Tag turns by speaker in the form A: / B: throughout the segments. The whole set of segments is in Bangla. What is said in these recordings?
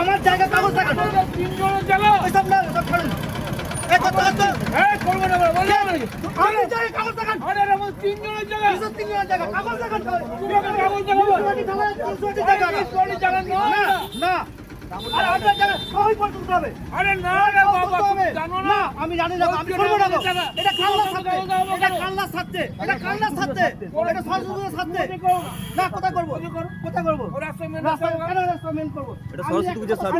A: আমার জায়গা কাগজ দেখান তিনজনের জায়গা ওইসব না সব ছাড়ুন দেখান তিনজনের জায়গা কাগজ দেখান কাগজ জায়গা না। আমি জানি না আমি করব না এটা কান্নার সাথে এটা কান্নার সাথে এটা কান্নার সাথে এটা সরস্বতীর সাথে না কোথায় করব কোথায় করব
B: রাস্তা
A: কেন রাস্তা মেন করব
C: এটা সরস্বতী পুজোর সাথে।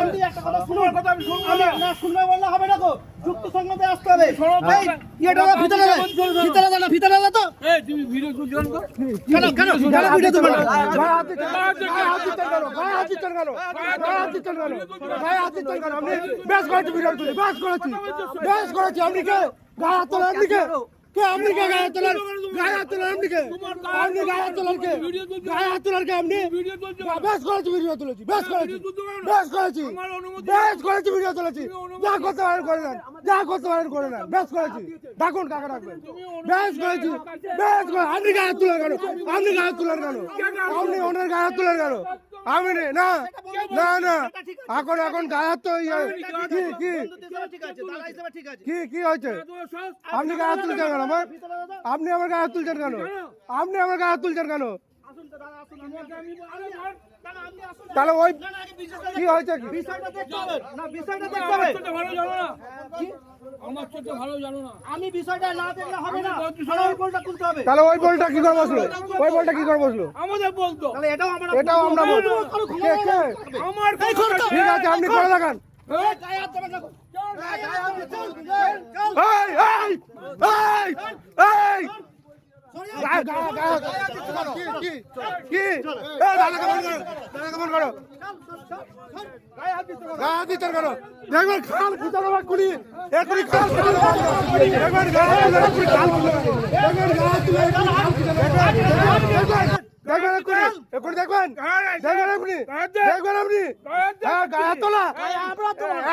A: আমি একটা কথা শুনুন কথা আমি শুনব না না শুনবে বললে হবে না গো যুক্ত সঙ্গতে আসতে হবে এই এটা ভিতরে না ভিতরে না ভিতরে না তো
B: এই তুমি ভিডিও তুলছো না
A: কেন কেন কেন ভিডিও তুলবে না
D: বেশ করেছি ভিডিও তুলি বেশ করেছি বেশ করেছি আপনি কে গায়ে হাত তোলেন আপনি কে কে আপনি কে গায়ে হাত তোলেন গায়ে হাত তোলেন আপনি কে আপনি গায়ে হাত তোলেন কে গায়ে হাত তোলেন কে আপনি বেশ করেছি ভিডিও তুলেছি বেশ করেছি বেশ করেছি বেশ করেছি ভিডিও তুলেছি যা করতে পারেন করে নেন যা করতে পারেন করে নেন বেশ করেছি ডাকুন কাকা ডাকবেন বেশ করেছি বেশ করে আপনি গায়ে হাত আপনি গায়ে হাত আপনি ওনার গায়ে হাত কেন আমি নে- না না না। এখন এখন গায়ে হাত তো ইয়ে কি কি
A: ঠিক আছে দাদা হিসেবে ঠিক আছে।
D: কি কি হয়েছে? আপনি গায়ে হাত তুলছেন কেন আমার? আপনি আমার গায়ে হাত তুলছেন কেন? আপনি আমার গায়ে হাত তুলছেন কেন? তাহলে ওই কি হয়েছে কি?
A: বিষয়টা দেখতে হবে। না বিষয়টা দেখতে হবে।
B: ভালো জানো না। আমার চোখে ভালো জানো না।
A: আমি বিষয়টা না দেখলে হবে না। ওই বলটা তুলতে হবে।
D: তাহলে ওই বলটা কি করে বসল? ওই বলটা কি করে বসল?
B: আমাদের বলতো।
A: তাহলে এটাও আমরা
D: এটাও আমরা কে
B: আমার
D: ঠিক আছে আপনি করে দেখান।
A: এই, গায়ে হাত দেবেন না। গো। এই, চল।
D: এই এই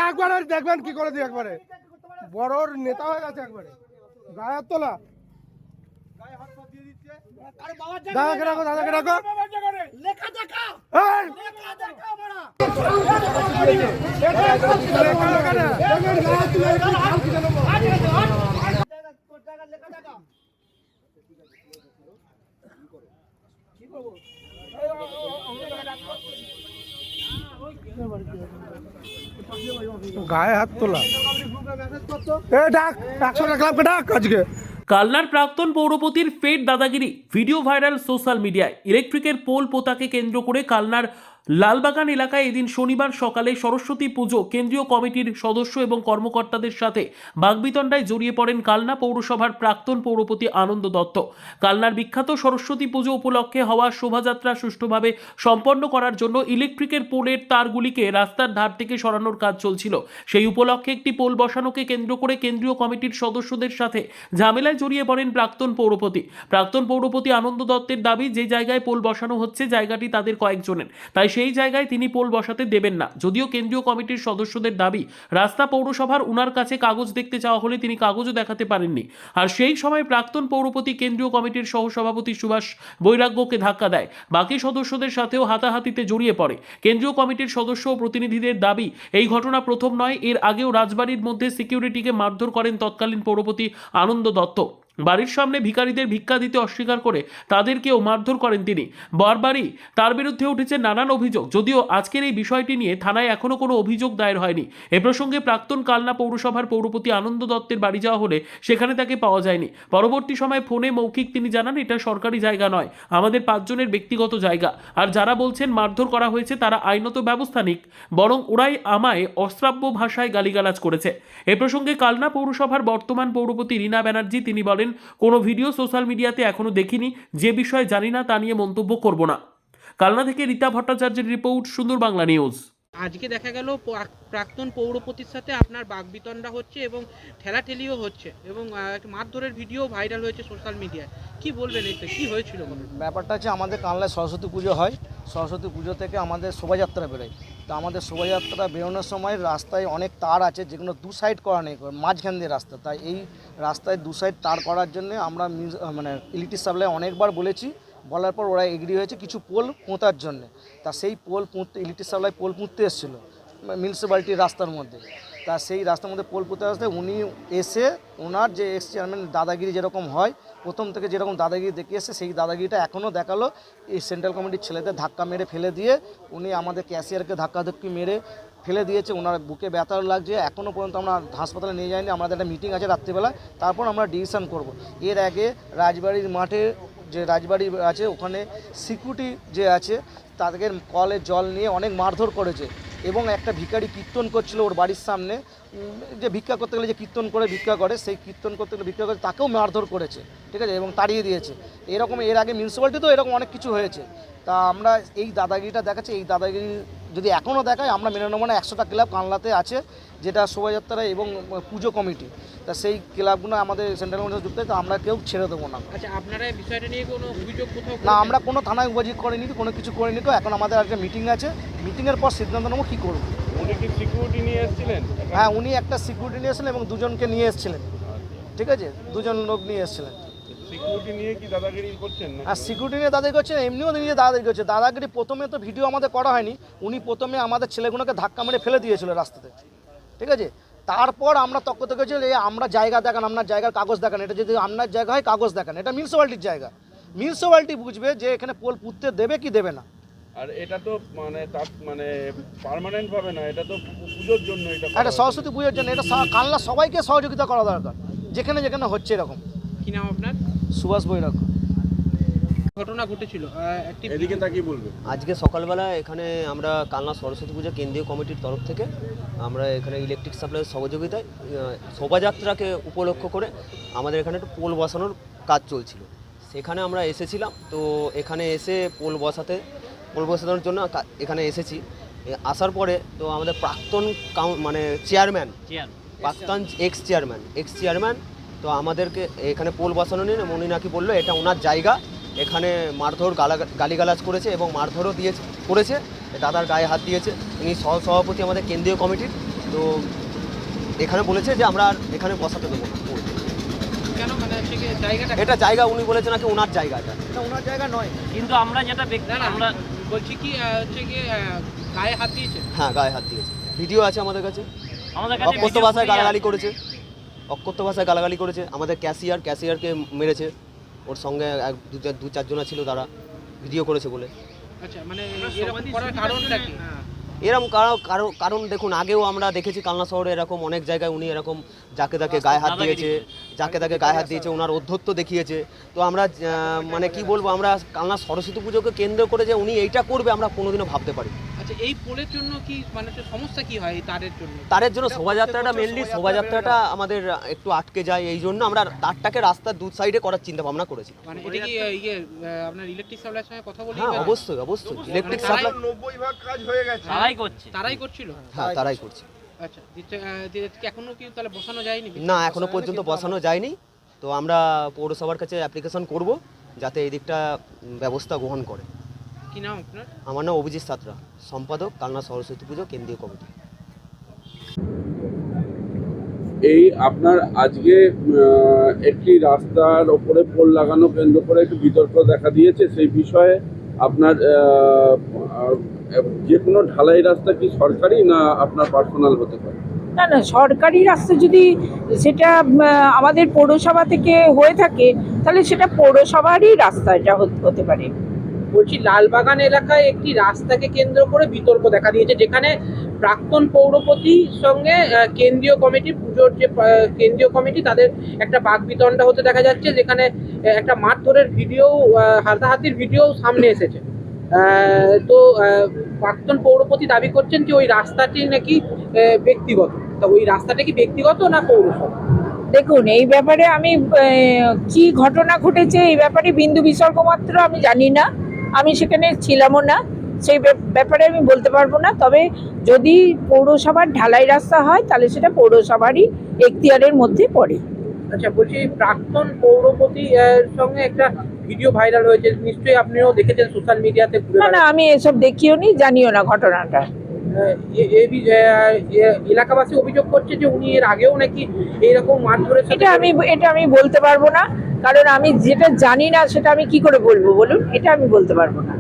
D: একবার দেখবেন কি করে দিই একবারে বড় নেতা হয়ে গেছে একবারে গায়ে তোলা দাদাকে ডাকো দাদাকে ডাকো
A: লেখা দেখা। লেখা দেখা
D: গায়ে হাত তুলে। এ ডাক একশো ক্লাবকে ডাক আজকে।
E: কালনার প্রাক্তন পৌরপতির ফের দাদাগিরি, ভিডিও ভাইরাল সোশ্যাল মিডিয়ায়, ইলেকট্রিকের পোল পোতাকে কেন্দ্র করে কালনার লালবাগান এলাকায় এদিন শনিবার সকালে সরস্বতী পুজো কেন্দ্রীয় কমিটির সদস্য এবং কর্মকর্তাদের সাথে বাগবিতণ্ডায় জড়িয়ে পড়েন কালনা পৌরসভার প্রাক্তন পৌরপতি আনন্দ দত্ত। কালনার বিখ্যাত সরস্বতী পুজো উপলক্ষে হওয়া শোভাযাত্রা সুষ্ঠুভাবে সম্পন্ন করার জন্য ইলেকট্রিকের পোলের তারগুলিকে রাস্তার ধার থেকে সরানোর কাজ চলছিল। সেই উপলক্ষে একটি পোল বসানোকে কেন্দ্র করে কেন্দ্রীয় কমিটির সদস্যদের সাথে ঝামেলায় জড়িয়ে পড়েন প্রাক্তন পৌরপতি। প্রাক্তন পৌরপতি আনন্দ দত্তের দাবি, যে জায়গায় পোল বসানো হচ্ছে, জায়গাটি তাদের কয়েকজনের। তাই সেই জায়গায় তিনি পোল বসাতে দেবেন না। যদিও কেন্দ্রীয় কমিটির সদস্যদের দাবি, রাস্তা পৌরসভার উনার কাছে কাগজ দেখতে চাওয়া হলে তিনি কাগজও দেখাতে পারেননি। আর সেই সময় প্রাক্তন পৌরপতি কেন্দ্রীয় কমিটির সহসভাপতি সুভাষ বৈরাগ্যকে ধাক্কা দেয়। বাকি সদস্যদের সাথেও হাতাহাতিতে জড়িয়ে পড়ে। কেন্দ্রীয় কমিটির সদস্য ও প্রতিনিধিদের দাবি, এই ঘটনা প্রথম নয়, এর আগেও রাজবাড়ির মধ্যে সিকিউরিটিকে মারধর করেন তৎকালীন পৌরপতি আনন্দ দত্ত। বাড়ির সামনে ভিখারিদের ভিক্ষা দিতে অস্বীকার করে তাদেরকেও মারধর করেন তিনি। বারবারই তার বিরুদ্ধে উঠেছে নানান অভিযোগ। যদিও আজকের এই বিষয়টি নিয়ে থানায় এখনও কোনো অভিযোগ দায়ের হয়নি। এ প্রসঙ্গে প্রাক্তন কালনা পৌরসভার পৌরপতি আনন্দ দত্তের বাড়ি যাওয়া হলে সেখানে তাকে পাওয়া যায়নি। পরবর্তী সময় ফোনে মৌখিক তিনি জানান, এটা সরকারি জায়গা নয়, আমাদের পাঁচজনের ব্যক্তিগত জায়গা। আর যারা বলছেন মারধর করা হয়েছে, তারা আইনত ব্যবস্থা নিক, বরং ওরাই আমায় অশ্রাব্য ভাষায় গালিগালাজ করেছে। এ প্রসঙ্গে কালনা পৌরসভার বর্তমান পৌরপতি রীনা ব্যানার্জি তিনি বলেন কোনো ভিডিও সোশ্যাল মিডিয়াতে এখনও দেখিনি। যে বিষয়ে জানি না তা নিয়ে মন্তব্য করব না। কালনা থেকে রীতা ভট্টাচার্যের রিপোর্ট সুন্দর বাংলা নিউজ।
C: আজকে দেখা গেল প্রাক- প্রাক্তন পৌরপতির সাথে আপনার বাগবিতণ্ডা হচ্ছে এবং ঠেলাঠেলিও হচ্ছে এবং মারধরের ভিডিও ভাইরাল হয়েছে সোশ্যাল মিডিয়ায়। কি বলবেন এতে কি হয়েছিল
F: ব্যাপারটা হচ্ছে আমাদের কানলায় সরস্বতী পুজো হয়। সরস্বতী পুজো থেকে আমাদের শোভাযাত্রা বেরোয়। তো আমাদের শোভাযাত্রা বেরোনোর সময় রাস্তায় অনেক তার আছে, যেগুলো দু সাইড করা নেই, মাঝখান দিয়ে রাস্তা। তাই এই রাস্তায় দু সাইড তার করার জন্য আমরা মানে ইলেকট্রিক সাপ্লাই অনেকবার বলেছি। বলার পর ওরা এগ্রি হয়েছে কিছু পোল পোঁতার জন্য। তা সেই পোল পুঁততে ইলেকট্রিক সাপ্লাই পোল পুঁততে এসেছিল, মিউনিসিপ্যালিটির রাস্তার মধ্যে। তা সেই রাস্তার মধ্যে পোল পুঁতে আসতে উনি এসে ওনার যে এক্স চেয়ারম্যান দাদাগিরি যেরকম হয়, প্রথম থেকে যেরকম দাদাগিরি দেখিয়েছে সেই দাদাগিরিটা এখনও দেখাল। এই সেন্ট্রাল কমিটির ছেলেদের ধাক্কা মেরে ফেলে দিয়ে উনি আমাদের ক্যাশিয়ারকে ধাক্কাধাক্কি মেরে ফেলে দিয়েছে। ওনার বুকে ব্যথা লাগছে। এখনও পর্যন্ত আমরা হাসপাতালে নিয়ে যাইনি। আমাদের একটা মিটিং আছে রাত্রিবেলা। তারপর আমরা ডিসিশন করব। এর আগে রাজবাড়ির মাঠে যে রাজবাড়ি আছে, ওখানে সিকিউরিটি যে আছে তাদেরকে কলে জল নিয়ে অনেক মারধর করেছে। এবং একটা ভিকারি কীর্তন করছিল ওর বাড়ির সামনে যে ভিক্ষা করতে গেলে যে কীর্তন করে, ভিক্ষা করে, সেই কীর্তন করতে গেলে ভিক্ষা করে, তাকেও মারধর করেছে, ঠিক আছে? এবং তাড়িয়ে দিয়েছে। এরকম এর আগে মিউনিসিপ্যালিটিতেও এরকম অনেক কিছু হয়েছে। তা আমরা এই দাদাগিরিটা দেখাচ্ছি, এই দাদাগিরি যদি এখনও দেখায় আমরা মেনে নেব না। একশোটা ক্লাব কানলাতে আছে যেটা শোভাযাত্রা এবং পুজো কমিটি। তা সেই ক্লাবগুলো আমাদের সেন্ট্রাল কমিটিতে যুক্ত তা আমরা কেউ ছেড়ে দেবো না।
C: আচ্ছা আপনারা এই বিষয়টা নিয়ে কোনো অভিযোগ কোথাও
F: না আমরা কোনো থানায় অভিযোগ করিনি কোনো কিছু করিনি তো। এখন আমাদের একটা মিটিং আছে। মিটিংয়ের পর সিদ্ধান্ত নেব কী করব।
G: উনি কি সিকিউরিটি নিয়ে এসেছিলেন?
F: হ্যাঁ উনি একটা সিকিউরিটি নিয়ে এসেছিলেন এবং দুজনকে নিয়ে এসেছিলেন। ঠিক আছে? দুজন লোক নিয়ে এসেছিলেন।
G: সিকিউরিটি নিয়ে কি দাদাগিরি করছেন
F: আর সিকিউরিটি নিয়ে দাদাগিরি করছেন এমনিও নিয়ে দাদাগিরি করছে দাদাগিরি প্রথমে তো ভিডিও আমাদের করা হয়নি উনি প্রথমে আমাদের ছেলেগুলোকে ধাক্কা মেরে ফেলে দিয়েছিল রাস্তাতে। ঠিক আছে? তারপর আমরা তক্ক থেকে যে আমরা জায়গা দেখান আপনার জায়গার কাগজ দেখান। এটা যদি আপনার জায়গা হয় কাগজ দেখান। এটা মিউনিসিপ্যালিটির জায়গা। মিউনিসিপ্যালিটি বুঝবে যে এখানে পোল পুঁততে দেবে কি দেবে না।
G: আর এটা তো মানে তার মানে পার্মানেন্ট ভাবে না এটা তো পুজোর জন্য এটা
F: সরস্বতী পুজোর জন্য এটা কানলা সবাইকে সহযোগিতা করা দরকার যেখানে যেখানে হচ্ছে এরকম।
C: কি নাম আপনার?
F: সুভাষ বৈরাগ্য
C: ঘটনা ঘটেছিল
G: এদিকে তাকিয়ে বলবে।
H: আজকে সকালবেলা এখানে আমরা কালনা সরস্বতী পূজা কেন্দ্রীয় কমিটির তরফ থেকে আমরা এখানে ইলেকট্রিক সাপ্লাইয়ের সহযোগিতায় শোভাযাত্রাকে উপলক্ষ করে আমাদের এখানে একটু পোল বসানোর কাজ চলছিল। সেখানে আমরা এসেছিলাম তো এখানে এসে পোল বসাতে পোল বসানোর জন্য এখানে এসেছি। আসার পরে তো আমাদের প্রাক্তন কাউ- মানে চেয়ারম্যান প্রাক্তন এক্স চেয়ারম্যান এক্স চেয়ারম্যান তো আমাদেরকে এখানে পোল বসানো নিয়ে উনি নাকি বলল এটা ওনার জায়গা। এখানে মারধর গালা গালিগালাজ করেছে এবং মারধরও দিয়েছে করেছে। দাদার গায়ে হাত দিয়েছে। উনি সহ সভাপতি আমাদের কেন্দ্রীয় কমিটির। তো এখানে বলেছে যে আমরা আর এখানে বসাতে দেবো
C: কেন? মানে হচ্ছে কি জায়গাটা
H: এটা জায়গা উনি বলেছে নাকি ওনার জায়গা এটা?
F: এটা ওনার জায়গা নয়।
B: কিন্তু আমরা যেটা আমরা
C: বলছি কি হচ্ছে কি গায়ে হাত দিয়েছে?
H: হ্যাঁ গায়ে হাত দিয়েছে। ভিডিও আছে আমাদের কাছে।
B: আমাদের কাছে
H: ভাষায় গালাগালি করেছে। অকথ্য ভাষায় গালাগালি করেছে। আমাদের ক্যাশিয়ার ক্যাশিয়ারকে মেরেছে। ওর সঙ্গে এক দু চার দু চারজনা ছিল তারা। ভিডিও করেছে বলে।
C: আচ্ছা মানে এরকম করার কারণটা কি?
H: এরকম কারও কারও কারণ দেখুন আগেও আমরা দেখেছি কালনা শহরে এরকম অনেক জায়গায় উনি এরকম যাকে তাকে গায়ে হাত দিয়েছে যাকে তাকে গায়ে হাত দিয়েছে ওনার অধ্যত্ব দেখিয়েছে। তো আমরা আহ, মানে কি বলব আমরা কালনা সরস্বতী পুজোকে কেন্দ্র করে যে উনি এইটা করবে আমরা কোনোদিনও ভাবতে পারি
C: আচ্ছা এই পোলের জন্য কি মানে সমস্যা কি হয় এই তারের জন্য?
H: তারের জন্য শোভাযাত্রাটা মেনলি শোভাযাত্রাটা আমাদের একটু আটকে যায় এই জন্য আমরা তারটাকে রাস্তার দু সাইডে করার চিন্তা ভাবনা করেছি।
C: মানে এটা কি ইয়ে আপনার ইলেকট্রিক সাপ্লাইয়ের সঙ্গে কথা বলি?
H: হ্যাঁ অবশ্যই অবশ্যই। ইলেকট্রিক
C: তারাই-
H: সাপ্লাই
G: নব্বই ভাগ কাজ হয়ে গেছে।
B: তারাই করছে।
C: তারাই করছিল?
H: হ্যাঁ তারাই করছে।
C: আচ্ছা এখনও কি তাহলে বসানো যায়নি?
H: না এখনও পর্যন্ত বসানো যায়নি। তো আমরা পৌরসভার কাছে অ্যাপ্লিকেশন করব যাতে এই দিকটা ব্যবস্থা গ্রহণ করে।
C: কি নাম আপনার?
H: আমার নাম অভিজিৎ সাতরা সম্পাদক কালনা সরস্বতী পুজো কেন্দ্রীয় কমিটি।
G: এই আপনার আজকে একটি রাস্তার ওপরে পোল লাগানো কেন্দ্র করে একটু বিতর্ক দেখা দিয়েছে সেই বিষয়ে আপনার যে কোনো ঢালাই রাস্তা কি সরকারি না আপনার পার্সোনাল হতে পারে?
I: না না সরকারি রাস্তা যদি সেটা আমাদের পৌরসভা থেকে হয়ে থাকে তাহলে সেটা পৌরসভারই রাস্তা এটা হতে পারে।
C: বলছি, লালবাগান এলাকায় একটি রাস্তাকে কেন্দ্র করে বিতর্ক দেখা দিয়েছে, যেখানে প্রাক্তন পৌরপতির সঙ্গে কেন্দ্রীয় কমিটি পুজোর যে কেন্দ্রীয় কমিটি, তাদের একটা বাগবিতণ্ডা হতে দেখা যাচ্ছে, যেখানে একটা মারধরের ভিডিও হাতাহাতির ভিডিও সামনে এসেছে। তো প্রাক্তন পৌরপতি দাবি করছেন যে ওই রাস্তাটি নাকি ব্যক্তিগত। তা ওই রাস্তাটা কি ব্যক্তিগত না পৌরসভা?
I: দেখুন, এই ব্যাপারে আমি কি ঘটনা ঘটেছে, এই ব্যাপারে বিন্দু বিসর্গ মাত্র আমি জানি না। আমি সেখানে ছিলামও না সেই ব্যাপারে আমি বলতে পারব না। তবে যদি পৌরসভার ঢালাই রাস্তা হয় তাহলে সেটা পৌরসভারই এখতিয়ারের মধ্যে পড়ে।
C: আচ্ছা বলছি প্রাক্তন পৌরপতি সঙ্গে একটা ভিডিও ভাইরাল হয়েছে নিশ্চয়ই আপনিও দেখেছেন সোশ্যাল মিডিয়াতে
I: না না আমি এসব দেখিও নি জানিও না ঘটনাটা।
C: এলাকাবাসী অভিযোগ করছে যে উনি এর আগেও নাকি এইরকম মারধরের সাথে
I: এটা আমি এটা আমি বলতে পারব না। কারণ আমি যেটা জানি না সেটা আমি কি করে বলব বলুন? এটা আমি বলতে পারব না।